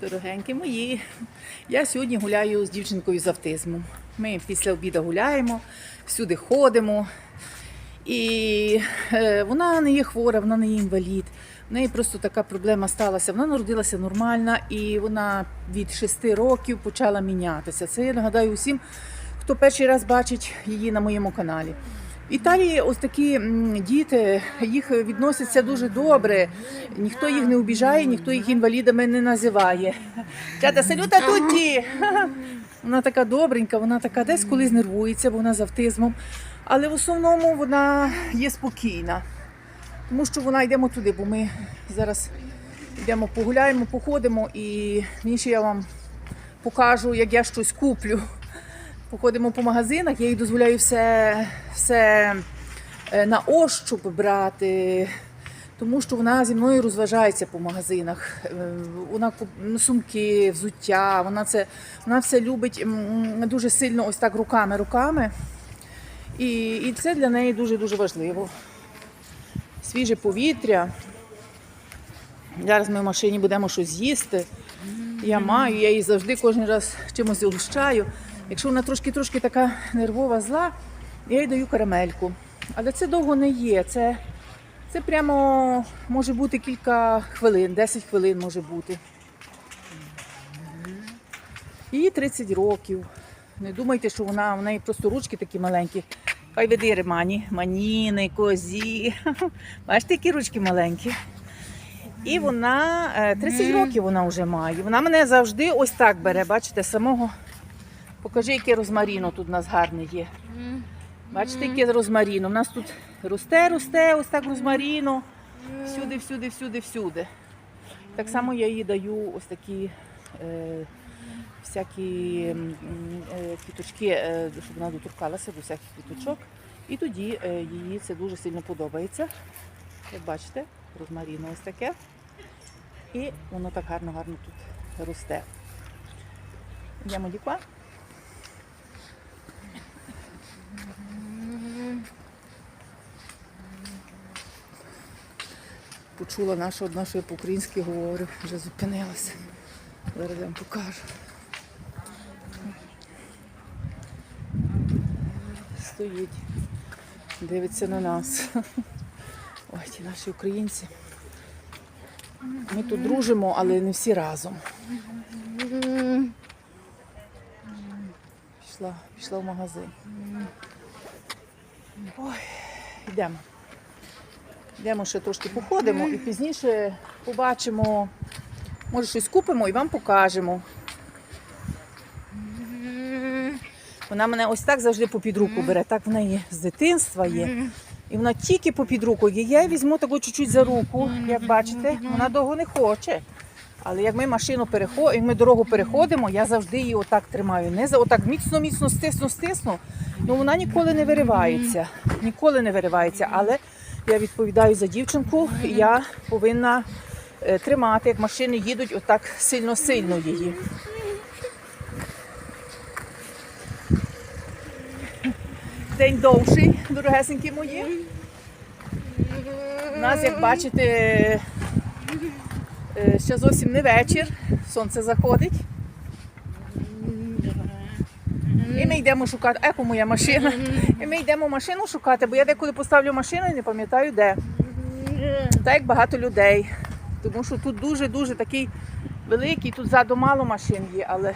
Дорогенькі мої, я сьогодні гуляю з дівчинкою з автизмом. Ми після обіду гуляємо, всюди ходимо. І е, вона не є хвора, вона не є інвалід. В неї просто така проблема сталася. Вона народилася нормальна і вона від 6 років почала мінятися. Це я нагадаю усім, хто перший раз бачить її на моєму каналі. В Італії ось такі діти, їх відносяться дуже добре. Ніхто їх не обіжає, ніхто їх інвалідами не називає. Чата, салюта тутті! Вона така добренька, вона така десь колись нервується, бо вона з автизмом. Але в основному вона є спокійна. Тому що вона йдемо туди, бо ми зараз йдемо погуляємо, походимо і інше я вам покажу, як я щось куплю. Походимо по магазинах, я їй дозволяю все, все е, на ощуп брати, тому що вона зі мною розважається по магазинах. Е, Вона ну, сумки, взуття, вона це вона все любить дуже сильно ось так руками, руками. І, і це для неї дуже-дуже важливо. Свіже повітря. Зараз ми в машині будемо щось їсти. Я маю, я її завжди кожен раз чимось угощаю. Якщо вона трошки-трошки така нервова, зла, я їй даю карамельку. Але це довго не є. Це, це прямо може бути кілька хвилин, 10 хвилин може бути. Їй 30 років. Не думайте, що вона, в неї просто ручки такі маленькі. Хай веди ремані, маніни, козі. Бачите, які ручки маленькі. І вона е, 30 років вона вже має. Вона мене завжди ось так бере. Бачите, самого. Покажи, яке розмаріно тут у нас гарне є. Бачите, яке розмаріно. У нас тут росте, росте, ось так розмаріно. Всюди, всюди, всюди, всюди. Так само я їй даю ось такі е, всякі е, квіточки, е, щоб вона доторкалася до всяких квіточок. І тоді е, їй це дуже сильно подобається. Як бачите, розмаріно ось таке. І воно так гарно-гарно тут росте. Йдемо діква. Почула нашу одна, що я по-українськи говорю, вже зупинилася. Зараз я вам покажу. Стоїть, дивиться на нас. Ой, ті наші українці. Ми тут дружимо, але не всі разом. Пішла, пішла в магазин. Йдемо. Йдемо ще трошки походимо і пізніше побачимо, може щось купимо і вам покажемо. Вона мене ось так завжди попід руку бере. Так в неї з дитинства є. І вона тільки попід руку. Я її візьму таку чуть-чуть за руку, як бачите, вона довго не хоче. Але як ми машину переходимо, як ми дорогу переходимо, я завжди її отак тримаю. Не за отак міцно, міцно стисну, стисну. Ну вона ніколи не виривається. Ніколи не виривається. Але я відповідаю за дівчинку, і я повинна е, тримати, як машини їдуть, отак сильно-сильно її. День довший, дорогесенькі мої. У нас, як бачите, ще зовсім не вечір, сонце заходить. І ми йдемо шукати. Еко моя машина. І ми йдемо машину шукати, бо я деколи поставлю машину і не пам'ятаю де. Так як багато людей. Тому що тут дуже-дуже такий великий, тут ззаду мало машин є, але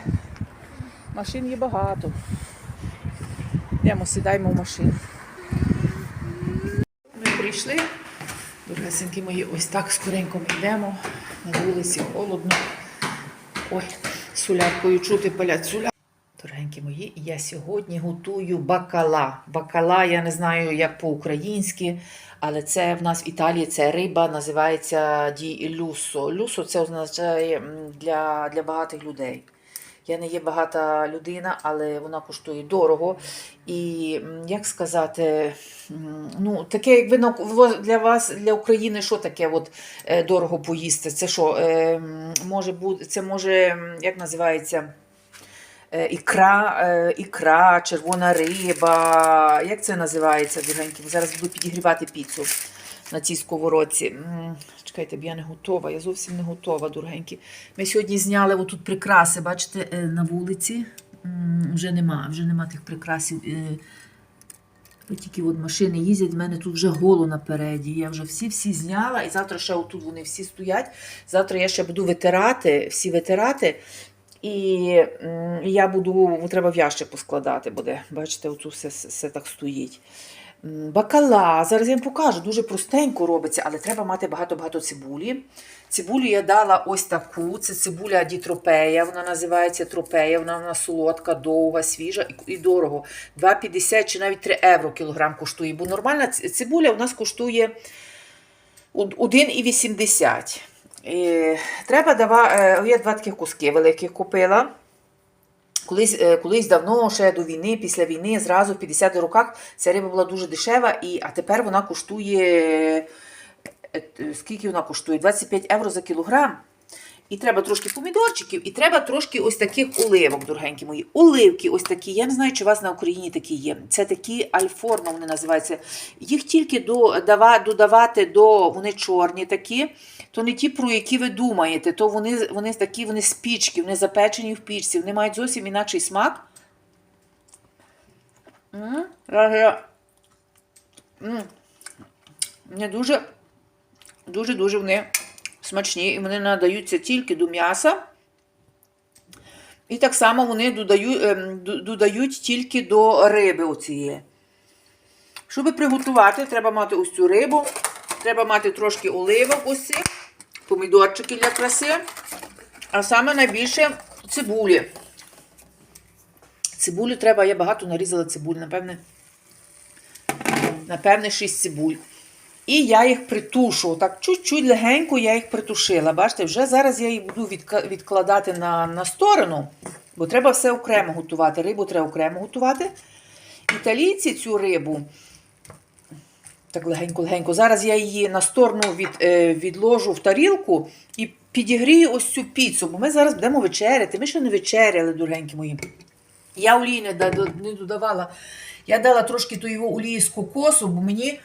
машин є багато. Йдемо, сідаємо в машину. Ми прийшли. Дорогесенькі мої, ось так скоренько ми йдемо. На вулиці холодно. Ой, соляркою чути палять суля. Дорогенькі мої, я сьогодні готую бакала. Бакала, я не знаю, як по-українськи, але це в нас в Італії це риба, називається ді люсо. Люсо це означає для, для багатих людей. Я не є багата людина, але вона коштує дорого. І як сказати, ну таке, як во- для вас, для України, що таке от, е, дорого поїсти? Це що? Е, може бути, це може, як називається? Е, Ікра, ікра, червона риба. Як це називається, дорогенькі? Зараз буду підігрівати піцу. На цій сковородці. Чекайте, я не готова, я зовсім не готова, дорогенькі. Ми сьогодні зняли отут прикраси, бачите, е, на вулиці. Вже нема, вже нема тих прикрасів. е, Тільки от машини їздять, в мене тут вже голо напереді. Я вже всі-всі зняла, і завтра ще отут вони всі стоять. Завтра я ще буду витирати, всі витирати. І я буду, треба в поскладати буде. Бачите, оцю все, все так стоїть. Бакала, зараз я вам покажу, дуже простенько робиться, але треба мати багато-багато цибулі. Цибулю я дала ось таку. Це цибуля дітропея, вона називається тропея, вона, вона солодка, довга, свіжа і, дорого. 2,50 чи навіть 3 євро кілограм коштує. Бо нормальна цибуля у нас коштує 1,80. Е, Треба давати, я два таких куски великих купила. Колись, е, колись давно, ще до війни, після війни, зразу в 50 роках ця риба була дуже дешева, і, а тепер вона коштує. е, е, Скільки вона коштує? 25 євро за кілограм. І треба трошки помідорчиків, і треба трошки ось таких оливок, дорогенькі мої. Оливки ось такі. Я не знаю, чи у вас на Україні такі є. Це такі альформа, вони називаються. Їх тільки додавати до вони чорні такі, то не ті, про які ви думаєте, то вони, вони такі, вони з пічки, вони запечені в пічці, вони мають зовсім інакший смак. М, М, дуже, дуже, дуже вони смачні, і вони надаються тільки до м'яса. І так само вони додають, ем, додають тільки до риби оцієї. Щоб приготувати, треба мати ось цю рибу, треба мати трошки оливок ось цих, помідорчики для краси, а саме найбільше цибулі. Цибулі треба, я багато нарізала цибулі, напевне, напевне, 6 цибуль. І я їх притушу. Так, чуть-чуть легенько я їх притушила. Бачите, вже зараз я їх буду відкладати на, на сторону, бо треба все окремо готувати. Рибу треба окремо готувати. Італійці цю рибу. Так легенько-легенько. Зараз я її на сторону від, е, відложу в тарілку і підігрію ось цю піцу, бо ми зараз будемо вечеряти. Ми ще не вечеряли, дорогенькі мої. Я олії не, додавала. Я дала трошки ту олії з кокосу, бо мені,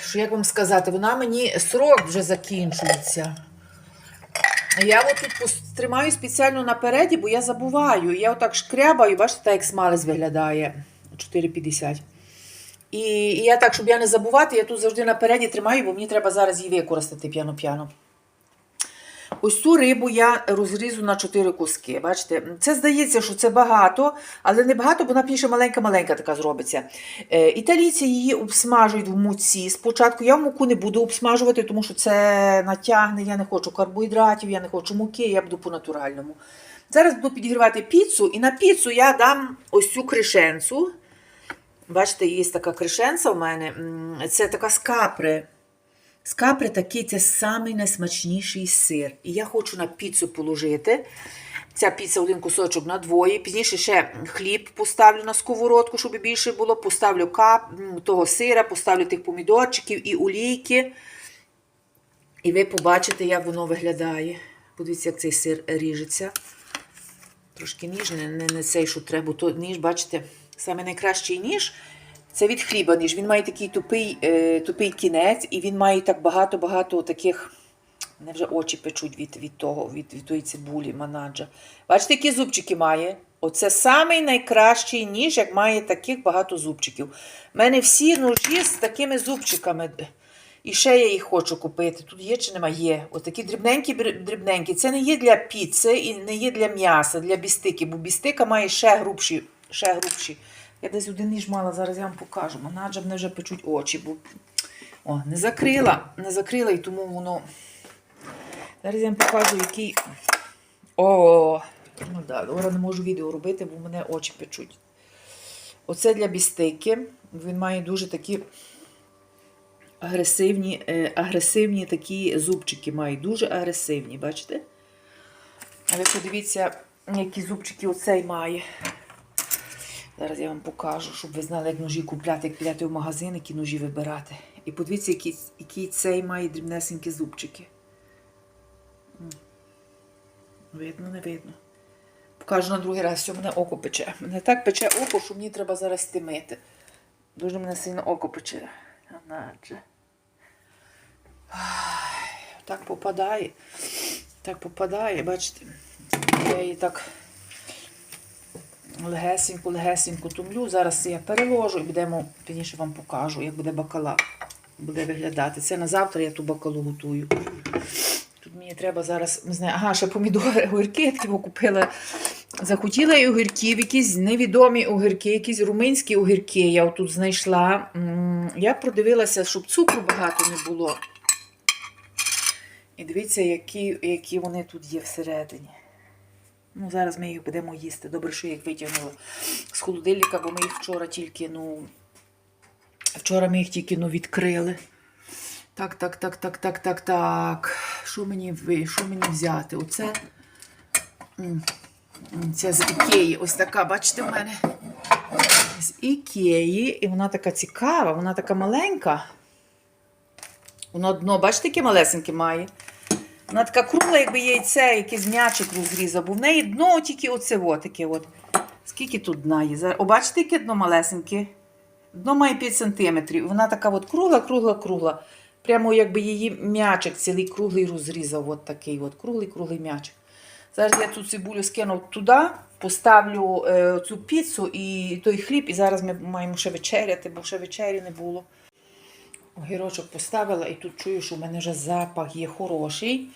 що як вам сказати, вона мені срок вже закінчується. Я от тут тримаю спеціально напереді, бо я забуваю. Я отак шкрябаю, бачите, як смалець виглядає 4,50. І, і я так, щоб я не забувати, я тут завжди напереді тримаю, бо мені треба зараз її використати п'яно-п'яно. Ось цю рибу я розрізу на 4 куски. Бачите, це здається, що це багато, але не багато, бо вона пізніше маленька-маленька така зробиться. Е, італійці її обсмажують в муці. Спочатку я в муку не буду обсмажувати, тому що це натягне. Я не хочу карбоїдратів, я не хочу муки, я буду по-натуральному. Зараз буду підігрівати піцу, і на піцу я дам ось цю кришенцу. Бачите, є така кришенця в мене. Це така з капри. З капри такий це самий найсмачніший сир. І я хочу на піцу положити. Ця піца один кусочок на двоє. Пізніше ще хліб поставлю на сковородку, щоб більше було. Поставлю кап того сира, поставлю тих помідорчиків і олійки. І ви побачите, як воно виглядає. Подивіться, як цей сир ріжеться. Трошки ніж, не, не, не цей, що треба, то ніж, бачите, саме найкращий ніж це від хліба ніж. Він має такий тупий, е, тупий кінець, і він має так багато-багато таких. Мене вже очі печуть від, від того, від, від тої цибулі, манаджа. Бачите, які зубчики має? Оце самий найкращий ніж, як має таких багато зубчиків. У мене всі ножі з такими зубчиками. І ще я їх хочу купити. Тут є чи нема? Є. Ось такі дрібненькі, дрібненькі. Це не є для піци і не є для м'яса, для бістики, бо бістика має ще грубші. Ще грубші. Я десь один ніж мала, зараз я вам покажу. Манаджа мене вже печуть очі, бо о, не закрила, не закрила, і тому воно. Зараз я вам покажу, який. О, ну да, зараз не можу відео робити, бо мене очі печуть. Оце для бістики. Він має дуже такі агресивні, е, агресивні такі зубчики має. Дуже агресивні, бачите? А ви подивіться, які зубчики оцей має. Зараз я вам покажу, щоб ви знали, як ножі купляти, як підете в магазин, які ножі вибирати. І подивіться, який, який цей має дрібнесенькі зубчики. Видно, не видно. Покажу на другий раз, що мене око пече. Мене так пече око, що мені треба зараз стимити. Дуже мене сильно око пече. Аначе. так попадає. Так попадає, бачите. Я її так легесенько тумлю. Зараз я переложу і будемо, пізніше вам покажу, як буде бакала буде виглядати. Це на завтра я ту бакалу готую. Тут мені треба зараз, не знаю, ага, ще помідори, огірки, такі купила. Захотіла я огірків, якісь невідомі огірки, якісь румунські огірки я тут знайшла. Я продивилася, щоб цукру багато не було. І дивіться, які, які вони тут є всередині. Ну, зараз ми їх будемо їсти. Добре, що їх витягнула з холодильника, бо ми їх вчора тільки, ну. Вчора ми їх тільки ну, відкрили. Так, так, так, так, так, так, так. Що мені, що мені взяти? Оце. Це з Ікеї. Ось така, бачите, в мене. З Ікеї. І вона така цікава, вона така маленька. Воно дно, бачите, яке малесеньке має. Вона така кругла, якби яйце, якийсь м'ячик розрізав, бо в неї дно тільки оце таке от. Скільки тут дна є? О, яке дно малесеньке? Дно має 5 см. Вона така от кругла, кругла, кругла. Прямо якби її м'ячик цілий круглий розрізав. От такий от круглий, круглий м'ячик. Зараз я цю цибулю скину туди, поставлю е, цю піцу і той хліб, і зараз ми маємо ще вечеряти, бо ще вечері не було. Огірочок поставила, і тут чую, що в мене вже запах є хороший.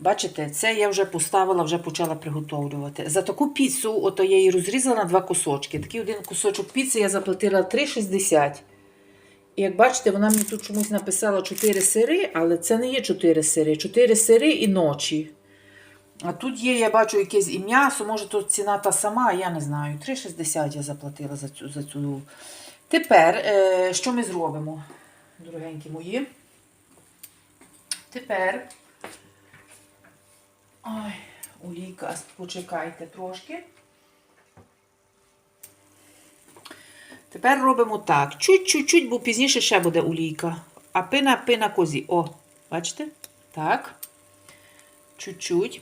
Бачите, це я вже поставила, вже почала приготовлювати. За таку піцу, ото я її розрізала на два кусочки. Такий один кусочок піци я заплатила 3,60. І як бачите, вона мені тут чомусь написала 4 сири, але це не є 4 сири. 4 сири і ночі. А тут є, я бачу, якесь і м'ясо, може тут ціна та сама, я не знаю. 3,60 я заплатила за цю. За цю. Тепер, е, що ми зробимо, дорогенькі мої? Тепер. Ой, олійка, почекайте трошки. Тепер робимо так. Чуть-чуть, бо пізніше ще буде олійка. А пина, пина козі. О, бачите? Так. Чуть-чуть.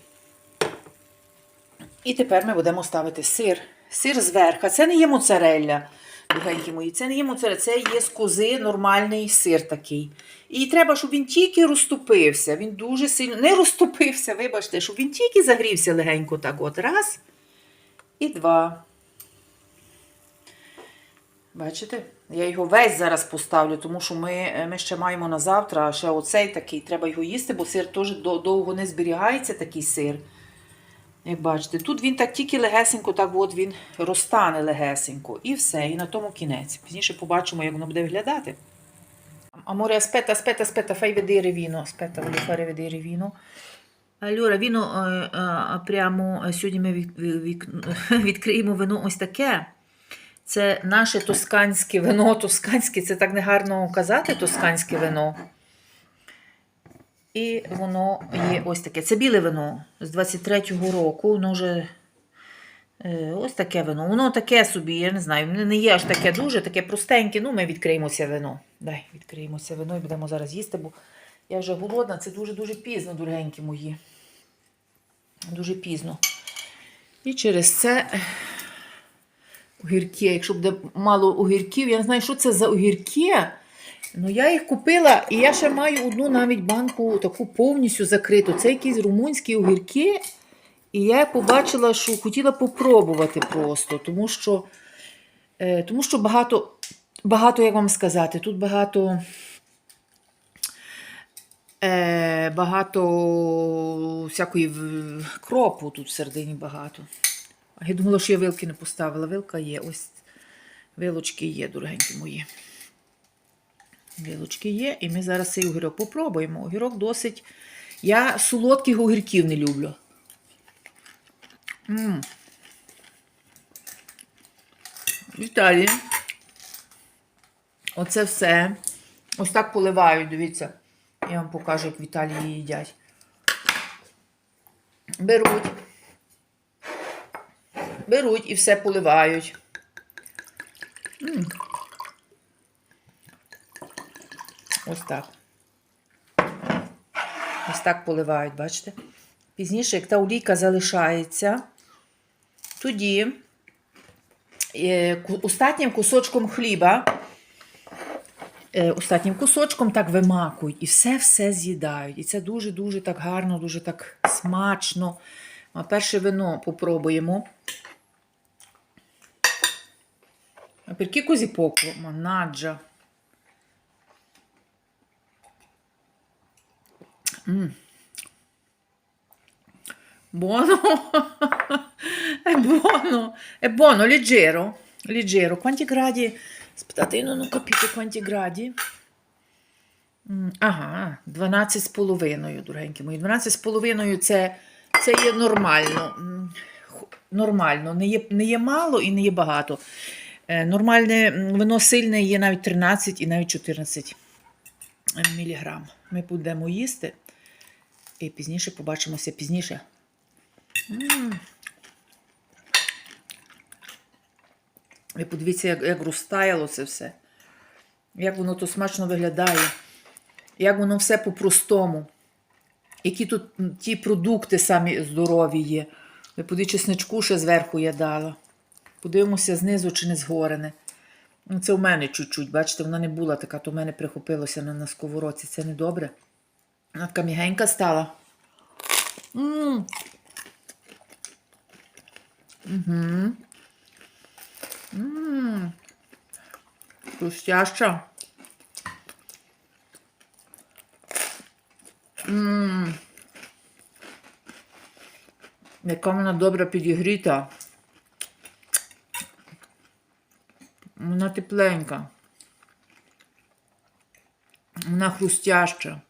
І тепер ми будемо ставити сир. Сир зверху. Це не є моцарелля, дорогенькі мої. Це не є моцарелля, це є з кози нормальний сир такий. І треба, щоб він тільки розтопився. Він дуже сильно не розтопився, вибачте, щоб він тільки загрівся легенько так. От. Раз. І два. Бачите? Я його весь зараз поставлю, тому що ми, ми ще маємо на завтра ще оцей такий. Треба його їсти, бо сир теж довго не зберігається, такий сир. Як бачите, тут він так тільки легесенько, так от він розтане легесенько. І все, і на тому кінець. Пізніше побачимо, як воно буде виглядати. Amore, aspetta, aspetta, aspetta, fai vedere vino. Aspetta, voglio fare vedere vino. Allora, vino apriamo, сьогодні ми від- від- від- відкриємо вино ось таке. Це наше тосканське вино. Тосканське, це так негарно казати, тосканське вино. І воно є ось таке. Це біле вино з 23-го року. Воно вже е, ось таке вино. Воно таке собі, я не знаю, не є аж таке дуже, таке простеньке. Ну, ми відкриємо це вино. Дай, відкриємо це вино і будемо зараз їсти, бо я вже голодна. Це дуже-дуже пізно, дорогенькі мої. Дуже пізно. І через це огірки. Якщо буде мало огірків, я не знаю, що це за огірки. Ну, я їх купила, і я ще маю одну навіть банку таку повністю закриту. Це якісь румунські огірки. І я побачила, що хотіла попробувати просто, тому що, е, тому що багато, багато, як вам сказати, тут багато. Е, багато всякої кропу тут всередині багато. Я думала, що я вилки не поставила. Вилка є. Ось вилочки є, дорогенькі мої. Вилочки є, і ми зараз цей огірок попробуємо. Огірок досить. Я солодких огірків не люблю. м Віталій. Оце все. Ось так поливають, дивіться. Я вам покажу, як в Італії їдять. Беруть. Беруть і все поливають. М. Ось так. Ось так поливають, бачите? Пізніше, як та олійка залишається, тоді е, остатнім кусочком хліба е, остатнім кусочком так вимакують і все-все з'їдають. І це дуже-дуже так гарно, дуже так смачно. А перше вино попробуємо. Perché così poco? Mannaggia. Mm. Buono, è buono, è buono, leggero, leggero. Quanti gradi? Aspettate, io non ho capito quanti gradi. Ага, 12 з половиною, дорогенькі мої. 12 з половиною це, це є нормально. Нормально. Не є, не є мало і не є багато. Нормальне вино сильне є навіть 13 і навіть 14 міліграм. Ми будемо їсти. І пізніше побачимося пізніше. М. Ви подивіться, як, як розтаяло це все. Як воно то смачно виглядає. Як воно все по-простому. Які тут ті продукти самі здорові є. Ви подивіться, чесничку ще зверху я дала. Подивимося знизу чи не згорене. Ну, Це у мене чуть-чуть, бачите, вона не була така, то в мене прихопилося на, на сковородці. Це не добре. Вона така мігенька стала. М. Угу. М. Хрустяща. М. Яка вона добре підігріта. Вона тепленька. Вона хрустяща.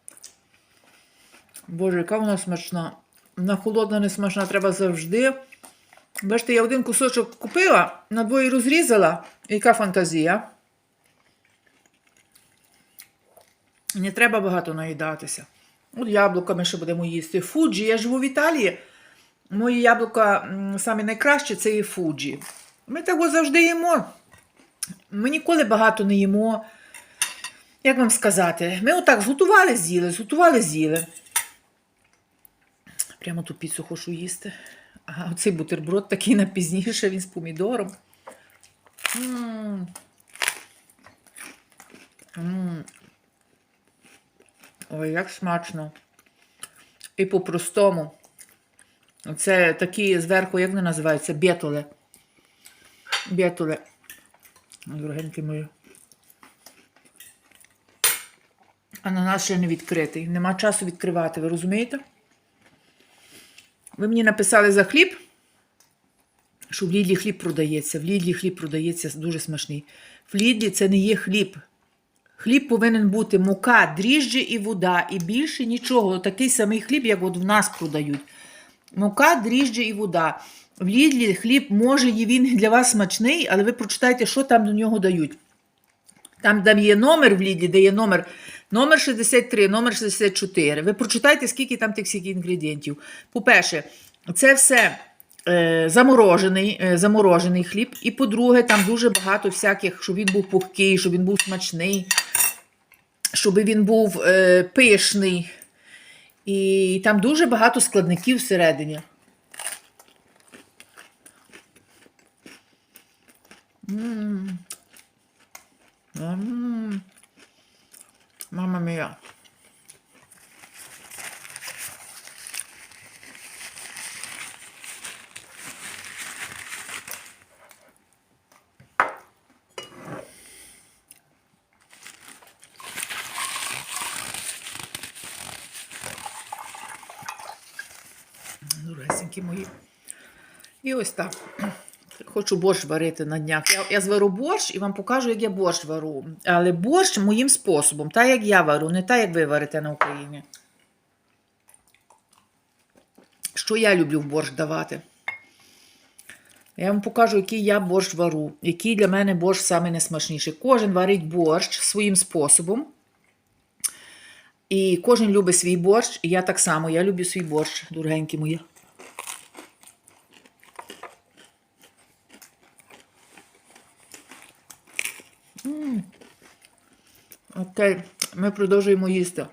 Боже, яка вона смачна. Вона холодна, не смачна, треба завжди. Бачите, я один кусочок купила, на двоє розрізала. Яка фантазія. Не треба багато наїдатися. От яблука ми ще будемо їсти. Фуджі, я живу в Італії. Мої яблука самі найкращі це і фуджі. Ми того завжди їмо. Ми ніколи багато не їмо. Як вам сказати? Ми отак зготували, з'їли, зготували, з'їли. Прямо ту піцу хочу їсти. А оцей бутерброд такий на пізніше, він з помідором. Ой, як смачно. І по-простому. Це такі зверху, як вони називаються? Бєтоле. Бєтоле. Дорогенькі мої. Ананас ще не відкритий. Нема часу відкривати, ви розумієте? Ви мені написали за хліб, що в Лідлі хліб продається. В Лідлі хліб продається дуже смачний. В Лідлі це не є хліб. Хліб повинен бути мука, дріжджі і вода, і більше нічого. Такий самий хліб, як от в нас продають. Мука, дріжджі і вода. В Лідлі хліб може і він для вас смачний, але ви прочитайте, що там до нього дають. Там, там є номер в Лідлі, де є номер, номер 63, номер 64. Ви прочитайте, скільки там тих всіх інгредієнтів. По-перше, це все е, заморожений, е, заморожений хліб. І по-друге, там дуже багато всяких, щоб він був пухкий, щоб він був смачний, щоб він був е, пишний. І там дуже багато складників всередині. М. М. Мама мія. Дорогесенькі мої. І ось так. Хочу борщ варити на днях. Я, я звару борщ і вам покажу, як я борщ вару. Але борщ моїм способом, так як я вару, не так, як ви варите на Україні. Що я люблю в борщ давати? Я вам покажу, який я борщ вару, який для мене борщ саме найсмачніший. Кожен варить борщ своїм способом. І кожен любить свій борщ, і я так само, я люблю свій борщ, дорогенькі мої. Окей, ми продовжуємо їсти.